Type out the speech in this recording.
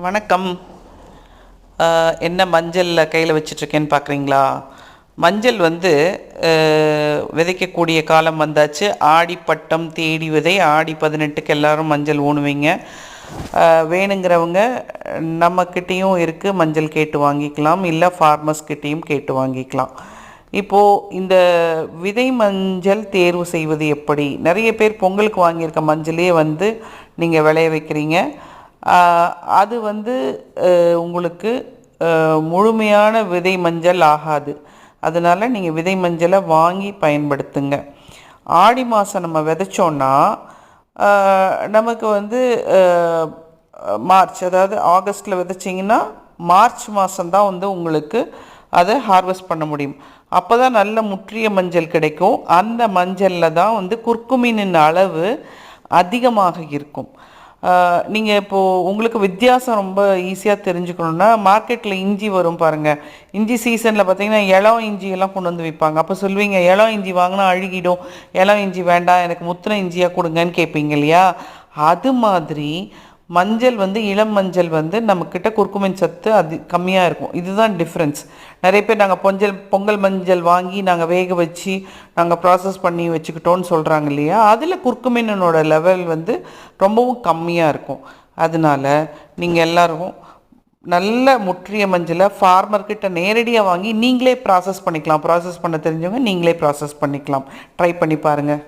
வணக்கம். என்ன மஞ்சளில் கையில் வச்சிட்ருக்கேன்னு பார்க்குறீங்களா மஞ்சள் வந்து விதைக்கக்கூடிய காலம் வந்தாச்சு. ஆடி பட்டம் தேடி விதை ஆடி பதினெட்டுக்கு எல்லாரும் மஞ்சள் ஊணுவீங்க. வேணுங்கிறவங்க நம்மக்கிட்டேயும் இருக்குது மஞ்சள் கேட்டு வாங்கிக்கலாம். இல்லை ஃபார்மர்ஸ் கிட்டேயும் கேட்டு வாங்கிக்கலாம். இப்போது இந்த விதை மஞ்சள் தேர்வு செய்வது எப்படி? நிறைய பேர் பொங்கலுக்கு வாங்கியிருக்க மஞ்சளே வந்து நீங்கள் விளைய வைக்கிறீங்க. அது வந்து உங்களுக்கு முழுமையான விதை மஞ்சள் ஆகாது. அதனால் நீங்கள் விதை மஞ்சளை வாங்கி பயன்படுத்துங்க. ஆடி மாதம் நம்ம விதைச்சோன்னா நமக்கு வந்து மார்ச் அதாவது ஆகஸ்ட்டில் விதைச்சிங்கன்னா மார்ச் மாதம்தான் வந்து உங்களுக்கு அதை ஹார்வெஸ்ட் பண்ண முடியும். அப்போ தான் நல்ல முற்றிய மஞ்சள் கிடைக்கும். அந்த மஞ்சளில் தான் வந்து குர்க்குமினின் அளவு அதிகமாக இருக்கும். நீங்கள் இப்போது உங்களுக்கு வித்தியாசம் ரொம்ப ஈஸியாக தெரிஞ்சுக்கணுன்னா மார்க்கெட்டில் இஞ்சி வரும் பாருங்கள் இஞ்சி சீசனில் பார்த்தீங்கன்னா இளம் இஞ்சி எல்லாம் கொண்டு வந்து விற்பாங்க அப்போ சொல்லுவீங்க இளம் இஞ்சி வாங்கினா அழுகிடும். இளம் இஞ்சி வேண்டாம். எனக்கு முத்தின இஞ்சியாக கொடுங்கன்னு கேட்பீங்க இல்லையா? அது மாதிரி மஞ்சள் வந்து இளம் மஞ்சள் வந்து நம்மக்கிட்ட குர்குமின் சத்து அது கம்மியாக இருக்கும். இதுதான் டிஃப்ரென்ஸ் நிறைய பேர் நாங்கள் பொஞ்சல் பொங்கல் மஞ்சள் வாங்கி நாங்கள் வேக வச்சு நாங்கள் ப்ராசஸ் பண்ணி வச்சுக்கிட்டோன்னு சொல்கிறாங்க இல்லையா? அதில் குர்குமினோட லெவல் வந்து ரொம்பவும் கம்மியாக இருக்கும். அதனால நீங்கள் எல்லோரும் நல்ல முற்றிய மஞ்சளை ஃபார்மர்கிட்ட நேரடியாக வாங்கி நீங்களே ப்ராசஸ் பண்ணிக்கலாம். ப்ராசஸ் பண்ண தெரிஞ்சவங்க நீங்களே ப்ராசஸ் பண்ணிக்கலாம். ட்ரை பண்ணி பாருங்கள்